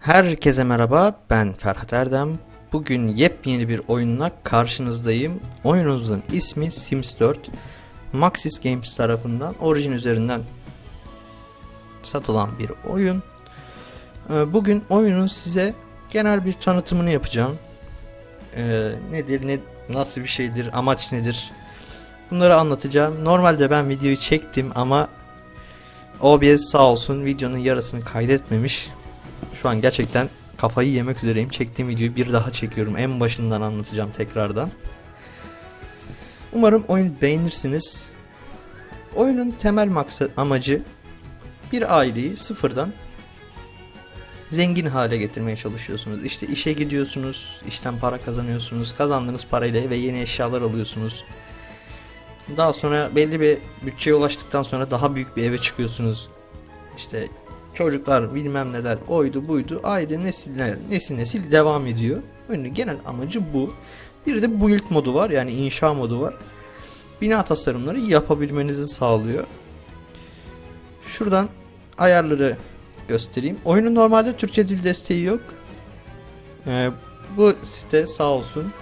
Herkese merhaba, ben Ferhat Erdem. Bugün yepyeni bir oyunla karşınızdayım. Oyunumuzun ismi Sims 4. Maxis Games tarafından orijin üzerinden satılan bir oyun. Ee, Bugün oyunun size genel bir tanıtımını yapacağım. Ee, nedir, ne, nasıl bir şeydir, amaç nedir? Bunları anlatacağım. Normalde ben videoyu çektim ama OBS sağ olsun videonun yarısını kaydetmemiş. Şu an gerçekten kafayı yemek üzereyim. Çektiğim videoyu bir daha çekiyorum. En başından anlatacağım tekrardan. Umarım oyun beğenirsiniz. Oyunun temel maksat amacı bir aileyi sıfırdan zengin hale getirmeye çalışıyorsunuz. İşte işe gidiyorsunuz, işten para kazanıyorsunuz, kazandığınız parayla eve yeni eşyalar alıyorsunuz. Daha sonra belli bir bütçeye ulaştıktan sonra daha büyük bir eve çıkıyorsunuz. İşte çocuklar bilmem neler oydu buydu aile nesiller nesil nesil devam ediyor. Oyunun genel amacı bu. Bir de build modu var yani inşa modu var. Bina tasarımları yapabilmenizi sağlıyor. Şuradan ayarları göstereyim. Oyunun normalde Türkçe dil desteği yok. Ee, bu site sağ olsun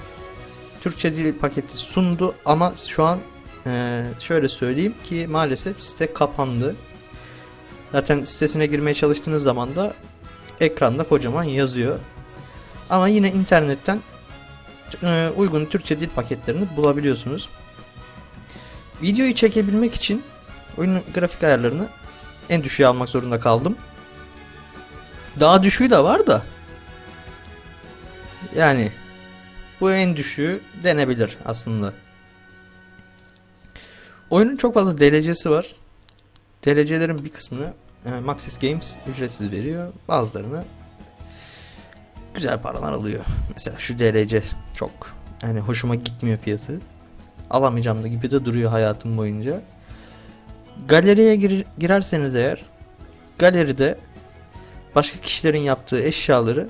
Türkçe dil paketi sundu ama şu an e, şöyle söyleyeyim ki maalesef site kapandı. Zaten sitesine girmeye çalıştığınız zaman da ekranda kocaman yazıyor. Ama yine internetten e, uygun Türkçe dil paketlerini bulabiliyorsunuz. Videoyu çekebilmek için oyunun grafik ayarlarını en düşüğe almak zorunda kaldım. Daha düşüğü de var da. Yani bu en düşüğü denebilir aslında. Oyunun çok fazla derecesi var. DLC'lerin bir kısmını e, Maxis Games ücretsiz veriyor. Bazılarını güzel paralar alıyor. Mesela şu DLC çok yani hoşuma gitmiyor fiyatı. Alamayacağım da gibi de duruyor hayatım boyunca. Galeriye gir- girerseniz eğer galeride başka kişilerin yaptığı eşyaları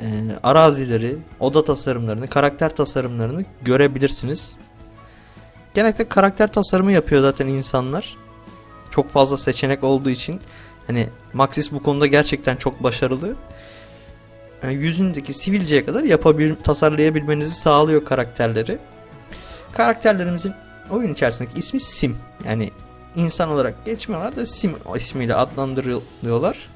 e, arazileri, oda tasarımlarını, karakter tasarımlarını görebilirsiniz. Genellikle karakter tasarımı yapıyor zaten insanlar çok fazla seçenek olduğu için hani Maxis bu konuda gerçekten çok başarılı. Yani yüzündeki sivilceye kadar yapabil tasarlayabilmenizi sağlıyor karakterleri. Karakterlerimizin oyun içerisindeki ismi Sim. Yani insan olarak geçmiyorlar da Sim ismiyle adlandırılıyorlar.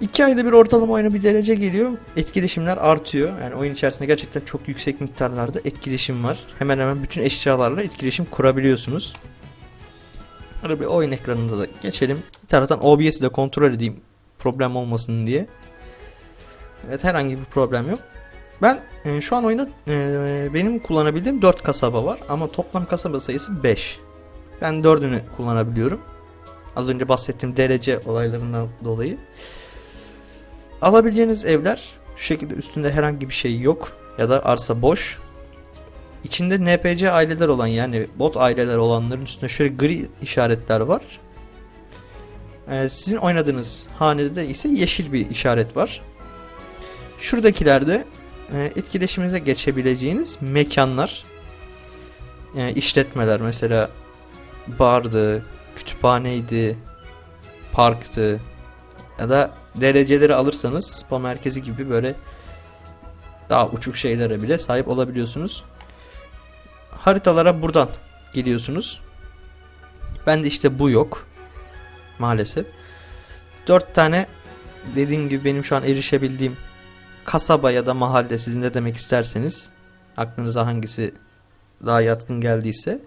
İki ayda bir ortalama oyuna bir derece geliyor. Etkileşimler artıyor. Yani oyun içerisinde gerçekten çok yüksek miktarlarda etkileşim var. Hemen hemen bütün eşyalarla etkileşim kurabiliyorsunuz. Böyle bir oyun ekranında da geçelim. Bir taraftan OBS'i de kontrol edeyim problem olmasın diye. Evet herhangi bir problem yok. Ben e, şu an oyunda e, benim kullanabildiğim 4 kasaba var ama toplam kasaba sayısı 5. Ben 4'ünü kullanabiliyorum. Az önce bahsettiğim derece olaylarından dolayı. Alabileceğiniz evler şu şekilde üstünde herhangi bir şey yok ya da arsa boş. İçinde NPC aileler olan yani bot aileler olanların üstünde şöyle gri işaretler var. Ee, sizin oynadığınız hanede de ise yeşil bir işaret var. Şuradakilerde e, etkileşiminize geçebileceğiniz mekanlar, e, işletmeler mesela bardı, kütüphaneydi, parktı ya da dereceleri alırsanız spa merkezi gibi böyle daha uçuk şeylere bile sahip olabiliyorsunuz haritalara buradan geliyorsunuz. Ben de işte bu yok. Maalesef. 4 tane dediğim gibi benim şu an erişebildiğim kasaba ya da mahalle sizin de demek isterseniz aklınıza hangisi daha yatkın geldiyse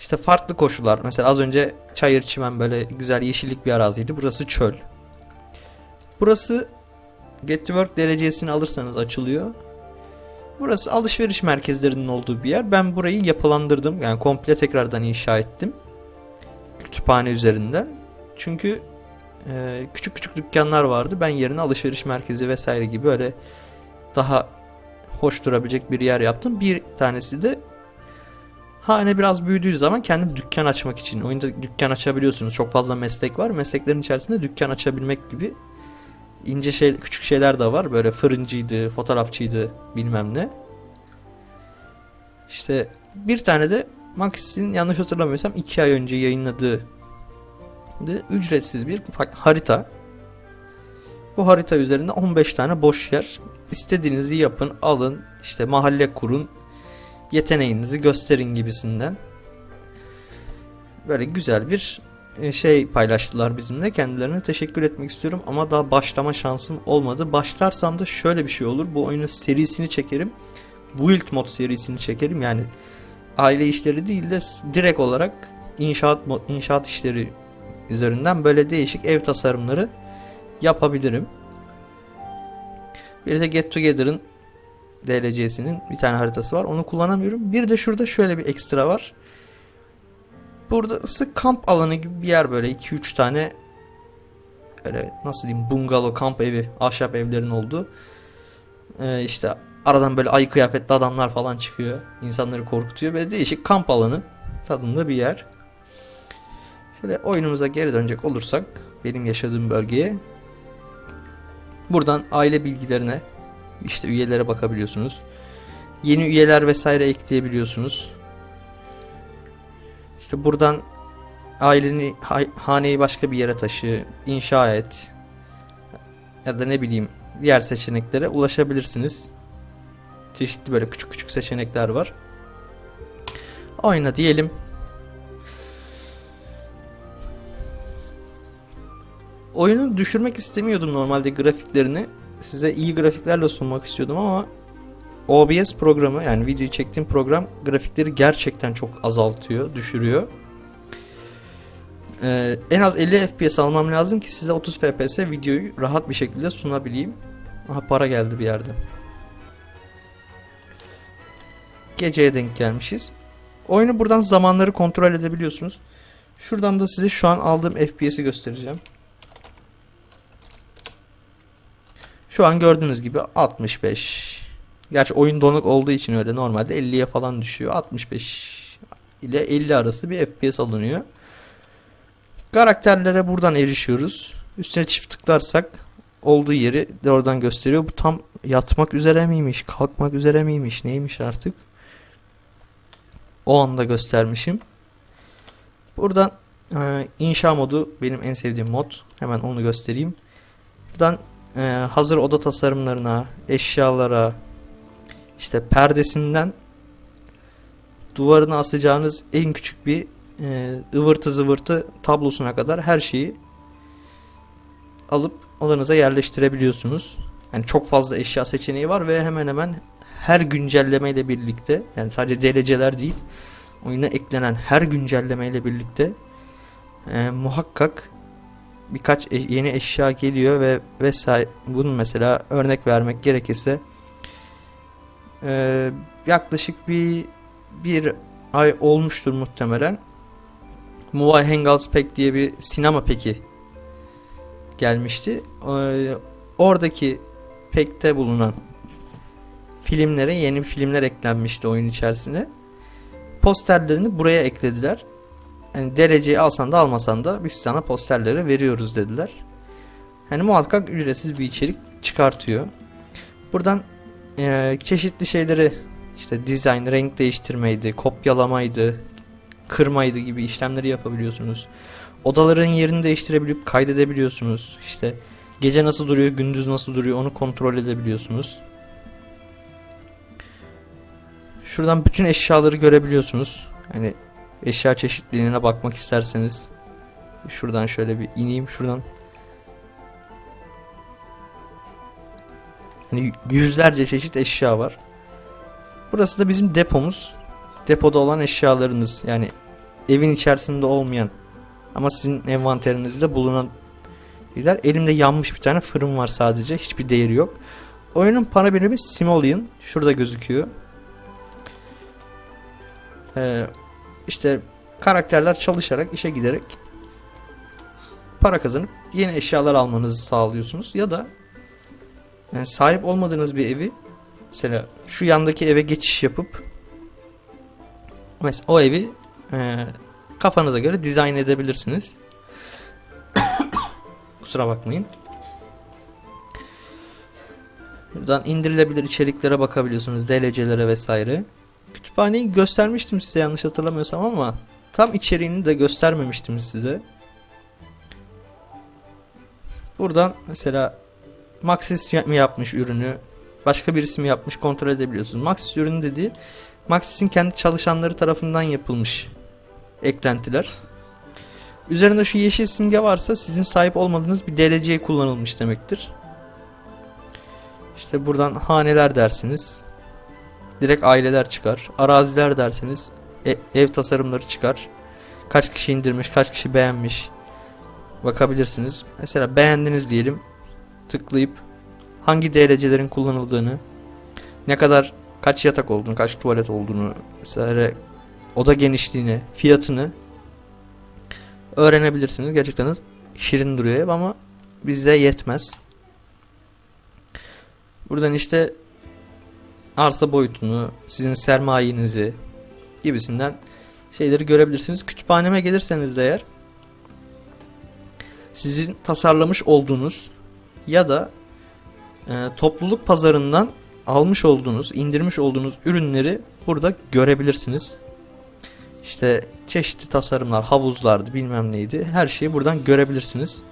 işte farklı koşullar. Mesela az önce çayır çimen böyle güzel yeşillik bir araziydi. Burası çöl. Burası Get to Work derecesini alırsanız açılıyor. Burası alışveriş merkezlerinin olduğu bir yer. Ben burayı yapılandırdım. Yani komple tekrardan inşa ettim. Kütüphane üzerinden. Çünkü e, küçük küçük dükkanlar vardı. Ben yerine alışveriş merkezi vesaire gibi öyle daha hoş durabilecek bir yer yaptım. Bir tanesi de hane biraz büyüdüğü zaman kendi dükkan açmak için. Oyunda dükkan açabiliyorsunuz. Çok fazla meslek var. Mesleklerin içerisinde dükkan açabilmek gibi ince şey küçük şeyler de var. Böyle fırıncıydı, fotoğrafçıydı, bilmem ne. İşte bir tane de Maxis'in yanlış hatırlamıyorsam 2 ay önce yayınladığı ücretsiz bir harita. Bu harita üzerinde 15 tane boş yer. İstediğinizi yapın, alın, işte mahalle kurun, yeteneğinizi gösterin gibisinden. Böyle güzel bir şey paylaştılar bizimle. Kendilerine teşekkür etmek istiyorum ama daha başlama şansım olmadı. Başlarsam da şöyle bir şey olur. Bu oyunun serisini çekerim. Build mod serisini çekerim. Yani aile işleri değil de direkt olarak inşaat mod, inşaat işleri üzerinden böyle değişik ev tasarımları yapabilirim. Bir de Get Together'ın DLC'sinin bir tane haritası var. Onu kullanamıyorum. Bir de şurada şöyle bir ekstra var. Burada ısı kamp alanı gibi bir yer böyle. 2-3 tane öyle nasıl diyeyim bungalov kamp evi ahşap evlerin olduğu. Ee, işte aradan böyle ay kıyafetli adamlar falan çıkıyor. İnsanları korkutuyor böyle değişik kamp alanı tadında bir yer. Şöyle oyunumuza geri dönecek olursak benim yaşadığım bölgeye. Buradan aile bilgilerine işte üyelere bakabiliyorsunuz. Yeni üyeler vesaire ekleyebiliyorsunuz işte buradan aileni ha- haneyi başka bir yere taşı, inşa et ya da ne bileyim diğer seçeneklere ulaşabilirsiniz. Çeşitli böyle küçük küçük seçenekler var. Oyna diyelim. Oyunu düşürmek istemiyordum normalde grafiklerini. Size iyi grafiklerle sunmak istiyordum ama OBS programı yani videoyu çektiğim program grafikleri gerçekten çok azaltıyor, düşürüyor. Ee, en az 50 FPS almam lazım ki size 30 FPS videoyu rahat bir şekilde sunabileyim. Aha para geldi bir yerde. Geceye denk gelmişiz. Oyunu buradan zamanları kontrol edebiliyorsunuz. Şuradan da size şu an aldığım FPS'i göstereceğim. Şu an gördüğünüz gibi 65. Gerçi oyun donuk olduğu için öyle normalde 50'ye falan düşüyor. 65 ile 50 arası bir FPS alınıyor. Karakterlere buradan erişiyoruz. Üstüne çift tıklarsak olduğu yeri de oradan gösteriyor. Bu tam yatmak üzere miymiş, kalkmak üzere miymiş, neymiş artık. O anda göstermişim. Buradan e, inşa modu benim en sevdiğim mod. Hemen onu göstereyim. Buradan e, hazır oda tasarımlarına, eşyalara, işte perdesinden duvarına asacağınız en küçük bir e, ıvırtı zıvırtı tablosuna kadar her şeyi alıp odanıza yerleştirebiliyorsunuz. Yani çok fazla eşya seçeneği var ve hemen hemen her güncelleme ile birlikte yani sadece DLC'ler değil oyuna eklenen her güncelleme ile birlikte e, muhakkak birkaç e- yeni eşya geliyor ve vesaire bunun mesela örnek vermek gerekirse e, yaklaşık bir bir ay olmuştur muhtemelen. Mobile Hangouts Pack diye bir sinema peki gelmişti. Ee, oradaki pack'te bulunan filmlere yeni filmler eklenmişti oyun içerisine. Posterlerini buraya eklediler. Yani dereceyi alsan da almasan da biz sana posterleri veriyoruz dediler. Yani muhakkak ücretsiz bir içerik çıkartıyor. Buradan e, çeşitli şeyleri işte dizayn, renk değiştirmeydi, kopyalamaydı, kırmaydı gibi işlemleri yapabiliyorsunuz. Odaların yerini değiştirebilip kaydedebiliyorsunuz. İşte gece nasıl duruyor, gündüz nasıl duruyor onu kontrol edebiliyorsunuz. Şuradan bütün eşyaları görebiliyorsunuz. Hani eşya çeşitliliğine bakmak isterseniz şuradan şöyle bir ineyim şuradan. Hani yüzlerce çeşit eşya var. Burası da bizim depomuz. Depoda olan eşyalarınız yani evin içerisinde olmayan ama sizin envanterinizde bulunan şeyler. Elimde yanmış bir tane fırın var sadece. Hiçbir değeri yok. Oyunun para birimi simoleon. Şurada gözüküyor. Ee, işte karakterler çalışarak, işe giderek para kazanıp yeni eşyalar almanızı sağlıyorsunuz. Ya da yani sahip olmadığınız bir evi mesela şu yandaki eve geçiş yapıp mesela o evi e, kafanıza göre dizayn edebilirsiniz. Kusura bakmayın. Buradan indirilebilir içeriklere bakabiliyorsunuz. DLC'lere vesaire. Kütüphaneyi göstermiştim size yanlış hatırlamıyorsam ama tam içeriğini de göstermemiştim size. Buradan mesela Maxis mi yapmış ürünü, başka birisi mi yapmış kontrol edebiliyorsunuz. Maxis ürünü dediği Maxis'in kendi çalışanları tarafından yapılmış eklentiler. Üzerinde şu yeşil simge varsa sizin sahip olmadığınız bir DLC kullanılmış demektir. İşte buradan haneler dersiniz. Direkt aileler çıkar. Araziler dersiniz. e- ev tasarımları çıkar. Kaç kişi indirmiş, kaç kişi beğenmiş. Bakabilirsiniz. Mesela beğendiniz diyelim. Tıklayıp hangi DLC'lerin kullanıldığını, ne kadar kaç yatak olduğunu, kaç tuvalet olduğunu, mesela oda genişliğini, fiyatını öğrenebilirsiniz. Gerçekten şirin duruyor ama bize yetmez. Buradan işte arsa boyutunu, sizin sermayenizi gibisinden şeyleri görebilirsiniz. Kütüphaneme gelirseniz de eğer sizin tasarlamış olduğunuz ya da e, topluluk pazarından almış olduğunuz, indirmiş olduğunuz ürünleri burada görebilirsiniz. İşte çeşitli tasarımlar, havuzlardı, bilmem neydi. Her şeyi buradan görebilirsiniz.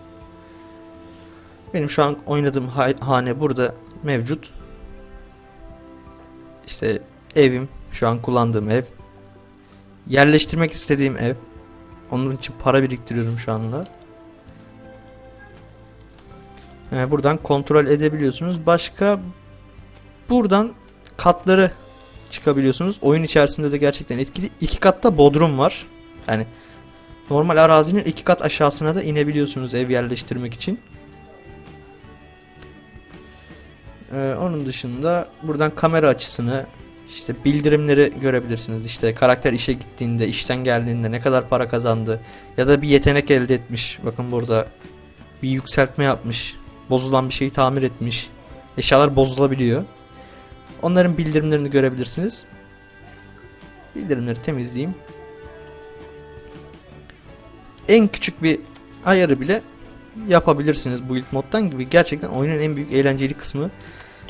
Benim şu an oynadığım ha- hane burada mevcut. İşte evim, şu an kullandığım ev. Yerleştirmek istediğim ev. Onun için para biriktiriyorum şu anda. Ee, buradan kontrol edebiliyorsunuz. Başka buradan katları çıkabiliyorsunuz. Oyun içerisinde de gerçekten etkili. İki katta bodrum var. Yani normal arazinin iki kat aşağısına da inebiliyorsunuz ev yerleştirmek için. Ee, onun dışında buradan kamera açısını işte bildirimleri görebilirsiniz. İşte karakter işe gittiğinde, işten geldiğinde ne kadar para kazandı ya da bir yetenek elde etmiş. Bakın burada bir yükseltme yapmış. Bozulan bir şeyi tamir etmiş. Eşyalar bozulabiliyor. Onların bildirimlerini görebilirsiniz. Bildirimleri temizleyeyim. En küçük bir ayarı bile yapabilirsiniz build moddan gibi. Gerçekten oyunun en büyük eğlenceli kısmı.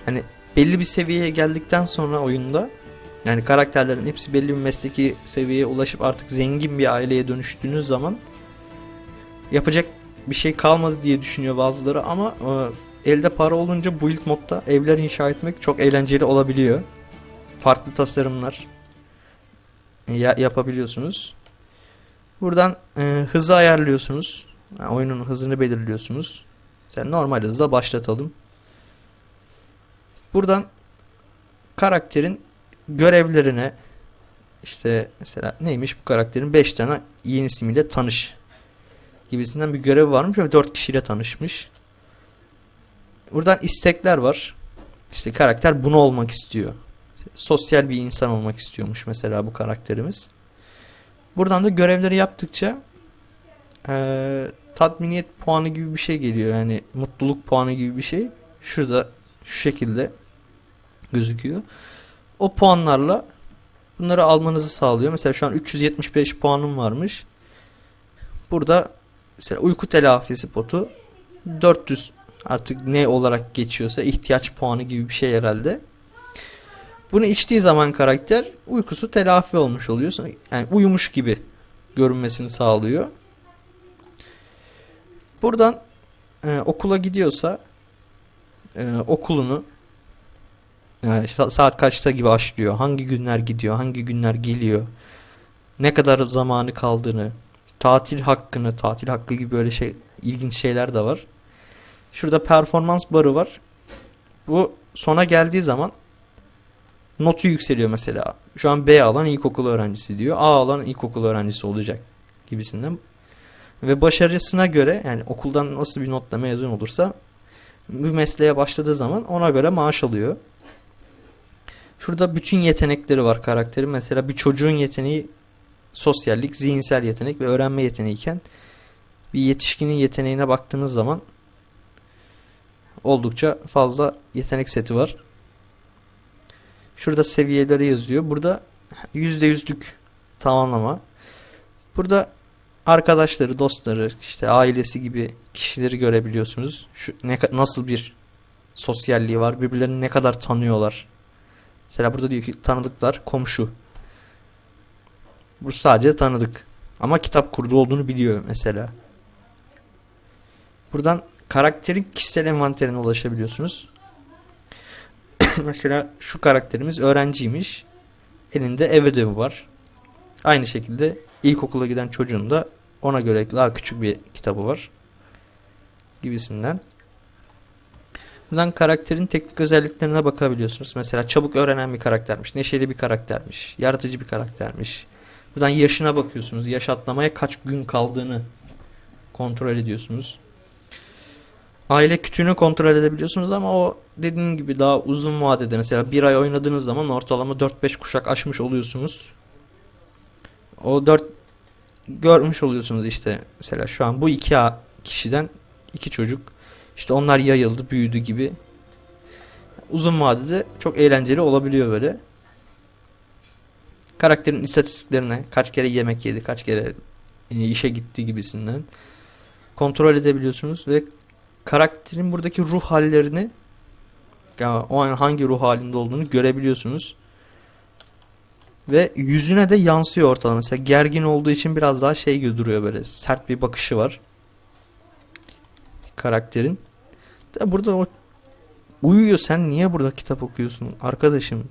Hani belli bir seviyeye geldikten sonra oyunda yani karakterlerin hepsi belli bir mesleki seviyeye ulaşıp artık zengin bir aileye dönüştüğünüz zaman yapacak bir şey kalmadı diye düşünüyor bazıları ama e, elde para olunca build modda evler inşa etmek çok eğlenceli olabiliyor. Farklı tasarımlar ya- yapabiliyorsunuz. Buradan e, hızı ayarlıyorsunuz. Yani oyunun hızını belirliyorsunuz. Sen normal hızla başlatalım. Buradan karakterin görevlerine işte mesela neymiş bu karakterin 5 tane yeni ismiyle tanış gibisinden bir görev varmış ve 4 kişiyle tanışmış. Buradan istekler var. İşte karakter bunu olmak istiyor. Sosyal bir insan olmak istiyormuş mesela bu karakterimiz. Buradan da görevleri yaptıkça eee tatminiyet puanı gibi bir şey geliyor. Yani mutluluk puanı gibi bir şey. Şurada şu şekilde gözüküyor. O puanlarla bunları almanızı sağlıyor. Mesela şu an 375 puanım varmış. Burada mesela uyku telafisi potu 400 artık ne olarak geçiyorsa ihtiyaç puanı gibi bir şey herhalde. Bunu içtiği zaman karakter uykusu telafi olmuş oluyor. Yani uyumuş gibi görünmesini sağlıyor. Buradan e, okula gidiyorsa e, okulunu yani sa- saat kaçta gibi başlıyor, hangi günler gidiyor, hangi günler geliyor, ne kadar zamanı kaldığını, tatil hakkını, tatil hakkı gibi böyle şey ilginç şeyler de var. Şurada performans barı var. Bu sona geldiği zaman notu yükseliyor mesela. Şu an B alan ilkokul öğrencisi diyor. A alan ilkokul öğrencisi olacak gibisinden. Ve başarısına göre yani okuldan nasıl bir notla mezun olursa bir mesleğe başladığı zaman ona göre maaş alıyor. Şurada bütün yetenekleri var karakterin. Mesela bir çocuğun yeteneği sosyallik, zihinsel yetenek ve öğrenme yeteneği iken bir yetişkinin yeteneğine baktığınız zaman oldukça fazla yetenek seti var. Şurada seviyeleri yazıyor. Burada %100'lük tamamlama. Burada arkadaşları, dostları, işte ailesi gibi kişileri görebiliyorsunuz. Şu ne nasıl bir sosyalliği var, birbirlerini ne kadar tanıyorlar. Mesela burada diyor ki tanıdıklar komşu. Bu sadece tanıdık. Ama kitap kurdu olduğunu biliyor mesela. Buradan karakterin kişisel envanterine ulaşabiliyorsunuz. Mesela şu karakterimiz öğrenciymiş. Elinde ev ödevi var. Aynı şekilde ilkokula giden çocuğun da ona göre daha küçük bir kitabı var. Gibisinden. Buradan karakterin teknik özelliklerine bakabiliyorsunuz. Mesela çabuk öğrenen bir karaktermiş, neşeli bir karaktermiş, yaratıcı bir karaktermiş. Buradan yaşına bakıyorsunuz. Yaş atlamaya kaç gün kaldığını kontrol ediyorsunuz. Aile kütüğünü kontrol edebiliyorsunuz ama o dediğim gibi daha uzun vadede mesela bir ay oynadığınız zaman ortalama 4-5 kuşak aşmış oluyorsunuz. O 4 görmüş oluyorsunuz işte mesela şu an bu iki kişiden iki çocuk işte onlar yayıldı büyüdü gibi uzun vadede çok eğlenceli olabiliyor böyle. Karakterin istatistiklerine kaç kere yemek yedi kaç kere e, işe gitti gibisinden kontrol edebiliyorsunuz ve karakterin buradaki ruh hallerini ya o an hangi ruh halinde olduğunu görebiliyorsunuz. Ve yüzüne de yansıyor ortalama. Mesela gergin olduğu için biraz daha şey gibi duruyor böyle. Sert bir bakışı var. Karakterin. De burada o uyuyor. Sen niye burada kitap okuyorsun arkadaşım?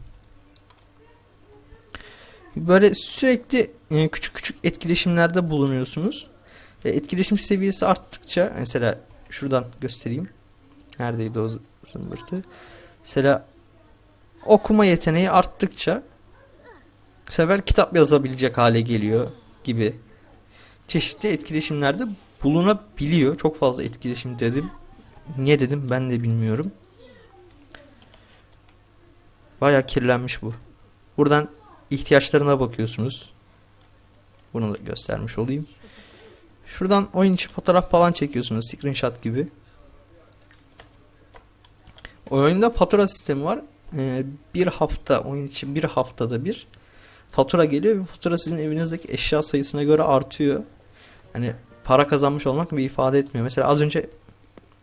Böyle sürekli e, küçük küçük etkileşimlerde bulunuyorsunuz. Ve etkileşim seviyesi arttıkça mesela şuradan göstereyim. Neredeydi o zı- zımbırtı? Mesela okuma yeteneği arttıkça bu sefer kitap yazabilecek hale geliyor gibi çeşitli etkileşimlerde bulunabiliyor. Çok fazla etkileşim dedim. Niye dedim ben de bilmiyorum. Baya kirlenmiş bu. Buradan ihtiyaçlarına bakıyorsunuz. Bunu da göstermiş olayım. Şuradan oyun içi fotoğraf falan çekiyorsunuz. Screenshot gibi. Oyunda fatura sistemi var. Ee, bir hafta oyun için bir haftada bir fatura geliyor ve fatura sizin evinizdeki eşya sayısına göre artıyor. Hani para kazanmış olmak bir ifade etmiyor. Mesela az önce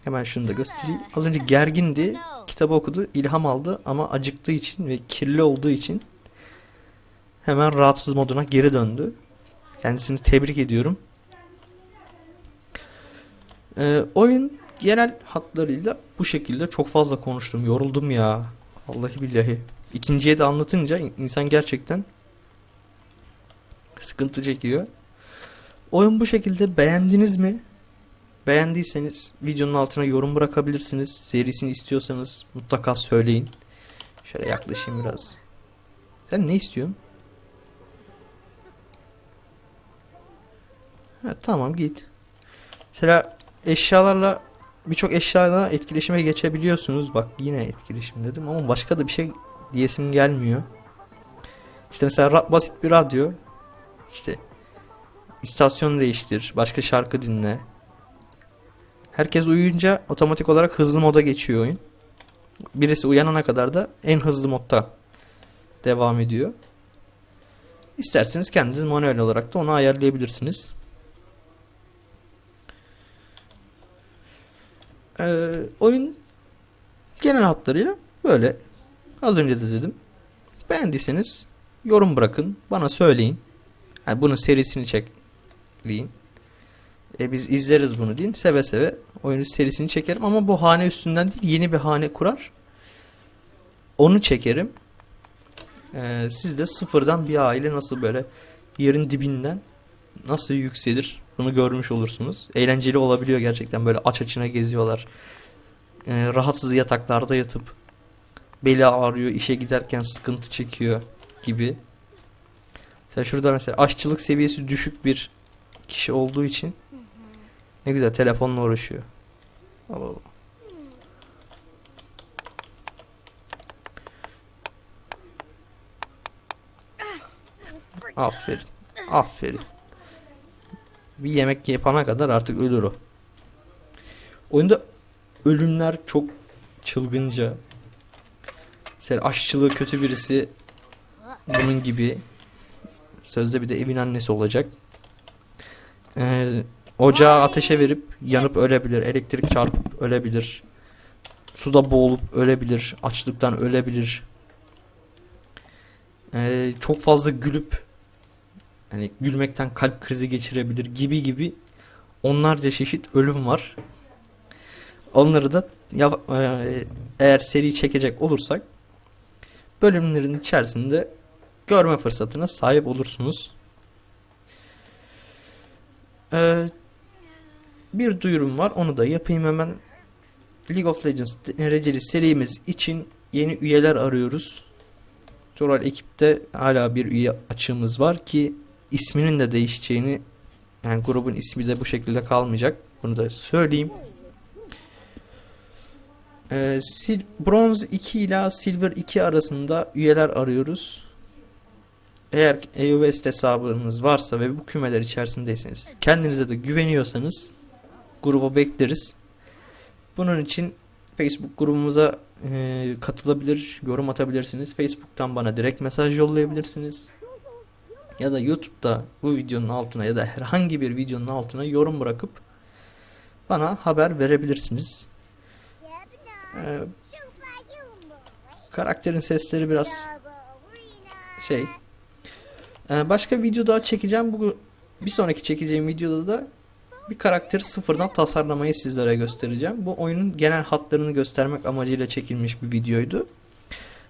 hemen şunu da göstereyim. Az önce gergindi. Kitabı okudu, ilham aldı ama acıktığı için ve kirli olduğu için hemen rahatsız moduna geri döndü. Kendisini tebrik ediyorum. Ee, oyun genel hatlarıyla bu şekilde çok fazla konuştum. Yoruldum ya. Vallahi billahi. İkinciye de anlatınca insan gerçekten sıkıntı çekiyor. Oyun bu şekilde beğendiniz mi? Beğendiyseniz videonun altına yorum bırakabilirsiniz. Serisini istiyorsanız mutlaka söyleyin. Şöyle yaklaşayım biraz. Sen ne istiyorsun? Tamam git. Mesela eşyalarla birçok eşyalarla etkileşime geçebiliyorsunuz. Bak yine etkileşim dedim ama başka da bir şey diyesim gelmiyor. İşte mesela basit bir radyo. İşte istasyon değiştir, başka şarkı dinle. Herkes uyuyunca otomatik olarak hızlı moda geçiyor oyun. Birisi uyanana kadar da en hızlı modda devam ediyor. İsterseniz kendiniz manuel olarak da onu ayarlayabilirsiniz. Ee, oyun genel hatlarıyla böyle. Az önce de dedim. Beğendiyseniz yorum bırakın. Bana söyleyin. Yani bunun serisini çek deyin. E biz izleriz bunu deyin. Seve seve oyunun serisini çekerim ama bu hane üstünden değil yeni bir hane kurar. Onu çekerim. Ee, siz de sıfırdan bir aile nasıl böyle yerin dibinden nasıl yükselir bunu görmüş olursunuz. Eğlenceli olabiliyor gerçekten böyle aç açına geziyorlar. Ee, rahatsız yataklarda yatıp beli ağrıyor, işe giderken sıkıntı çekiyor gibi. Sen şurada mesela aşçılık seviyesi düşük bir kişi olduğu için ne güzel telefonla uğraşıyor. Allah Allah. Aferin. Aferin. Bir yemek yapana kadar artık ölür o. Oyunda ölümler çok çılgınca. Mesela aşçılığı kötü birisi bunun gibi sözde bir de evin annesi olacak. Ee, ocağı ateşe verip yanıp ölebilir. Elektrik çarpıp ölebilir. Suda boğulup ölebilir. Açlıktan ölebilir. Ee, çok fazla gülüp hani gülmekten kalp krizi geçirebilir gibi gibi onlarca çeşit ölüm var. Onları da ya- e, eğer seri çekecek olursak bölümlerin içerisinde görme fırsatına sahip olursunuz. Ee, bir duyurum var onu da yapayım hemen. League of Legends dereceli serimiz için yeni üyeler arıyoruz. Toral ekipte hala bir üye açığımız var ki isminin de değişeceğini yani grubun ismi de bu şekilde kalmayacak. Bunu da söyleyeyim. Ee, sil bronz 2 ila silver 2 arasında üyeler arıyoruz. Eğer EUVest hesabınız varsa ve bu kümeler içerisindeyseniz kendinize de güveniyorsanız gruba bekleriz. Bunun için Facebook grubumuza e, katılabilir, yorum atabilirsiniz. Facebook'tan bana direkt mesaj yollayabilirsiniz. Ya da YouTube'da bu videonun altına ya da herhangi bir videonun altına yorum bırakıp bana haber verebilirsiniz. Ee, karakterin sesleri biraz şey. Ee, başka video daha çekeceğim. Bu bir sonraki çekeceğim videoda da bir karakteri sıfırdan tasarlamayı sizlere göstereceğim. Bu oyunun genel hatlarını göstermek amacıyla çekilmiş bir videoydu.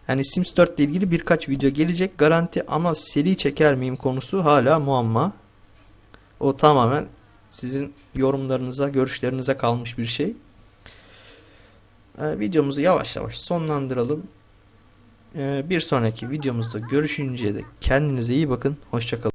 Yani Sims 4 ile ilgili birkaç video gelecek garanti ama seri çeker miyim konusu hala muamma. O tamamen sizin yorumlarınıza, görüşlerinize kalmış bir şey. Ee, videomuzu yavaş yavaş sonlandıralım. Ee, bir sonraki videomuzda görüşünceye dek kendinize iyi bakın. Hoşçakalın.